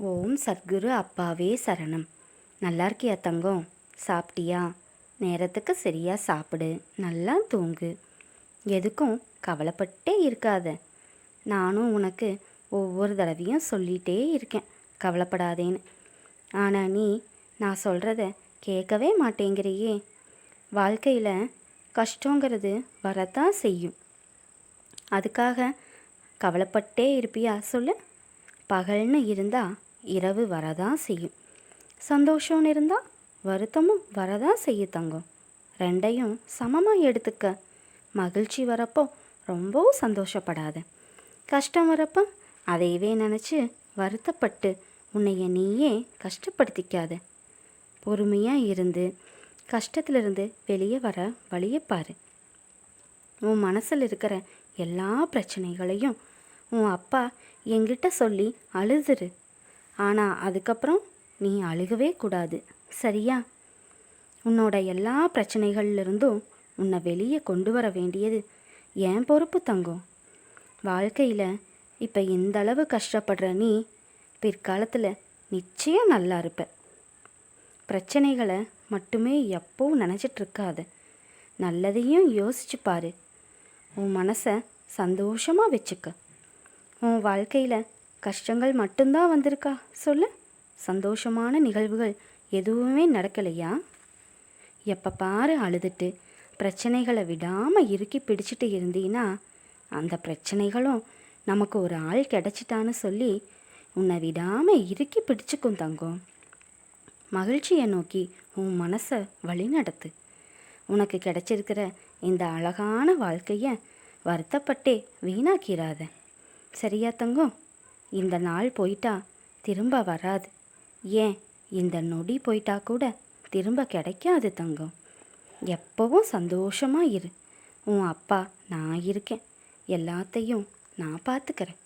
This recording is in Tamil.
ஓம் சத்குரு அப்பாவே சரணம். நல்லா இருக்கியா தங்கம்? சாப்பிட்டியா? நேரத்துக்கு சரியாக சாப்பிடு. நல்லா தூங்கு. எதுக்கும் கவலைப்பட்டே இருக்காத. நானும் உனக்கு ஒவ்வொரு தடவையும் சொல்லிகிட்டே இருக்கேன். கவலைப்படாதேன்னு. ஆனால் நீ நான் சொல்கிறத கேட்கவே மாட்டேங்கிறியே. வாழ்க்கையில் கஷ்டங்கிறது வரத்தான் செய்யும். அதுக்காக கவலைப்பட்டே இருப்பியா? சொல்லு. பகல்னு இருந்தால் இரவு வரதான் செய்யும். சந்தோஷம்னு இருந்தால் வருத்தமும் வரதான் செய்யும் தங்கம். ரெண்டையும் சமமாக எடுத்துக்க. மகிழ்ச்சி வரப்போ ரொம்பவும் சந்தோஷப்படாத. கஷ்டம் வரப்போ அதையவே நினச்சி வருத்தப்பட்டு உன்னைய நீயே கஷ்டப்படுத்திக்காத. பொறுமையாக இருந்து கஷ்டத்திலிருந்து வெளியே வர வழியை பாரு. உன் மனசில் இருக்கிற எல்லா பிரச்சனைகளையும் உன் அப்பா என்கிட்ட சொல்லி அழுதுரு. ஆனால் அதுக்கப்புறம் நீ அழுகவே கூடாது. சரியா? உன்னோட எல்லா பிரச்சனைகள்லேருந்தும் உன்னை வெளியே கொண்டு வர வேண்டியது என் பொறுப்பு தங்கம். வாழ்க்கையில் இப்போ இந்த அளவு கஷ்டப்படுற நீ பிற்காலத்தில் நிச்சயம் நல்லா இருப்ப. பிரச்சனைகளை மட்டுமே எப்பவும் நினச்சிட்டு இருக்காத நல்லதையும் யோசிச்சு பாரு. உன் மனசை சந்தோஷமாக வச்சுக்க. உன் வாழ்க்கையில் கஷ்டங்கள் மட்டும்தான் வந்திருக்கா? சொல்லு. சந்தோஷமான நிகழ்வுகள் எதுவுமே நடக்கலையா? எப்போ பாரு அழுதுட்டு பிரச்சனைகளை விடாமல் இறுக்கி பிடிச்சிட்டு இருந்தீன்னா அந்த பிரச்சனைகளும் நமக்கு ஒரு ஆள் கிடைச்சிட்டான்னு சொல்லி உன்னை விடாமல் இறுக்கி பிடிச்சுக்கும் தங்கம். மகிழ்ச்சியை நோக்கி உன் மனசை வழிநடத்து. உனக்கு கிடைச்சிருக்கிற இந்த அழகான வாழ்க்கையை வருத்தப்பட்டே வீணாக்கிறாத சரியா தங்கம்? இந்த நாள் போயிட்டா திரும்ப வராது. ஏன்? இந்த நொடி போயிட்டா கூட திரும்ப கிடைக்காது தங்கம். எப்பவும் சந்தோஷமாக இரு. உன் அப்பா நான் இருக்கேன். எல்லாத்தையும் நான் பார்த்துக்கிறேன்